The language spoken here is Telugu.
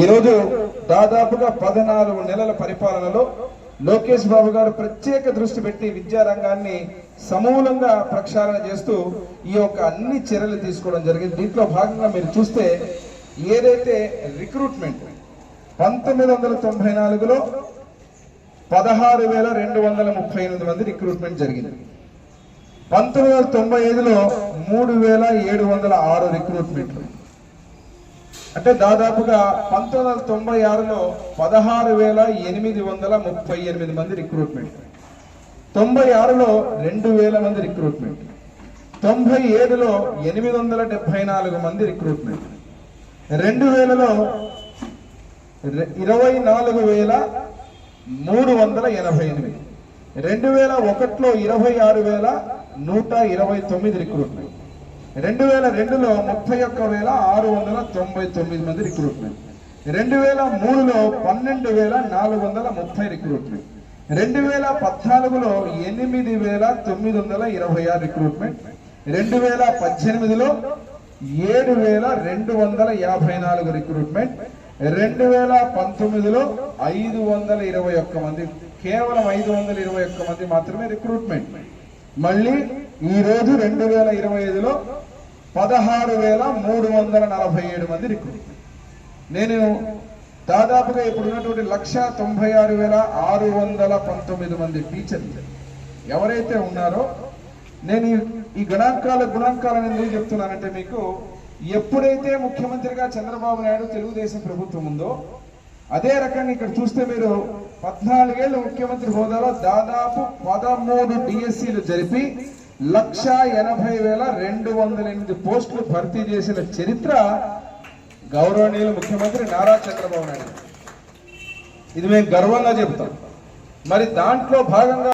ఈరోజు దాదాపుగా పద్నాలుగు నెలల పరిపాలనలో లోకేష్ బాబు గారు ప్రత్యేక దృష్టి పెట్టి విద్యారంగాన్ని సమూలంగా ప్రక్షాళన చేస్తూ ఈ యొక్క అన్ని చర్యలు తీసుకోవడం జరిగింది. దీంట్లో భాగంగా మీరు చూస్తే ఏదైతే రిక్రూట్మెంట్ పంతొమ్మిది వందల తొంభై నాలుగులో పదహారు వేల రెండు వందల ముప్పై ఎనిమిది మంది రిక్రూట్మెంట్ జరిగింది. పంతొమ్మిది వందల తొంభై ఐదులో మూడు వేల ఏడు వందల ఆరు రిక్రూట్మెంట్లు. అంటే దాదాపుగా పంతొమ్మిది వందల తొంభై ఆరులో పదహారు వేల ఎనిమిది వందల ముప్పై ఎనిమిది మంది రిక్రూట్మెంట్ తొంభై ఆరులో రెండు వేల మంది రిక్రూట్మెంట్ తొంభై ఏడులో ఎనిమిది వందల డెబ్బై నాలుగు మంది రిక్రూట్మెంట్ రెండు వేలలో ఇరవై నాలుగు వేల మూడు వందల ఎనభై ఎనిమిది. రెండు వేల ఒకటిలో ఇరవై ఆరు వేల నూట ఇరవై తొమ్మిది రిక్రూట్మెంట్ రెండు వేల రెండులో ముప్పై ఒక్క వేల ఆరు వందల తొంభై తొమ్మిది మంది రిక్రూట్మెంట్. రెండు వేల మూడులో పన్నెండు వేల నాలుగు వందల ముప్పై రిక్రూట్మెంట్. రెండు వేల పద్నాలుగులో ఎనిమిది వేల తొమ్మిది వందల ఇరవై ఆరు రిక్రూట్మెంట్. రెండు వేల పద్దెనిమిదిలో ఏడు వేల రెండు వందల యాభై నాలుగు రిక్రూట్మెంట్. రెండు వేల పంతొమ్మిదిలో ఐదు వందల ఇరవై ఒక్క మంది కేవలం ఐదు వందల ఇరవై ఒక్క మంది మాత్రమే రిక్రూట్మెంట్. మళ్ళీ ఈ రోజు రెండు వేల ఇరవై ఐదులో పదహారు వేల మూడు వందల నలభై ఏడు మంది రిక్రూట్మెంట్ నేను దాదాపుగా ఇప్పుడు ఉన్నటువంటి లక్ష తొంభై ఆరు వేల ఆరు వందల పంతొమ్మిది మంది టీచర్లు. ఎవరైతే ఉన్నారో నేను ఈ- ఈ గణాంకాల గుణాంకాలను ఎందుకు చెప్తున్నానంటే మీకు ఎప్పుడైతే ముఖ్యమంత్రిగా చంద్రబాబు నాయుడు తెలుగుదేశం ప్రభుత్వం ఉందో అదే రకంగా ఇక్కడ చూస్తే మీరు పద్నాలుగేళ్ళు ముఖ్యమంత్రి హోదాలో దాదాపు పదమూడు డిఎస్సీలు జరిపి లక్ష ఎనభై వేల రెండు వందల ఎనిమిది పోస్టులు భర్తీ చేసిన చరిత్ర గౌరవనీయులు ముఖ్యమంత్రి నారా చంద్రబాబు నాయుడు ఇది మేము గర్వంగా చెప్తాం మరి దాంట్లో భాగంగా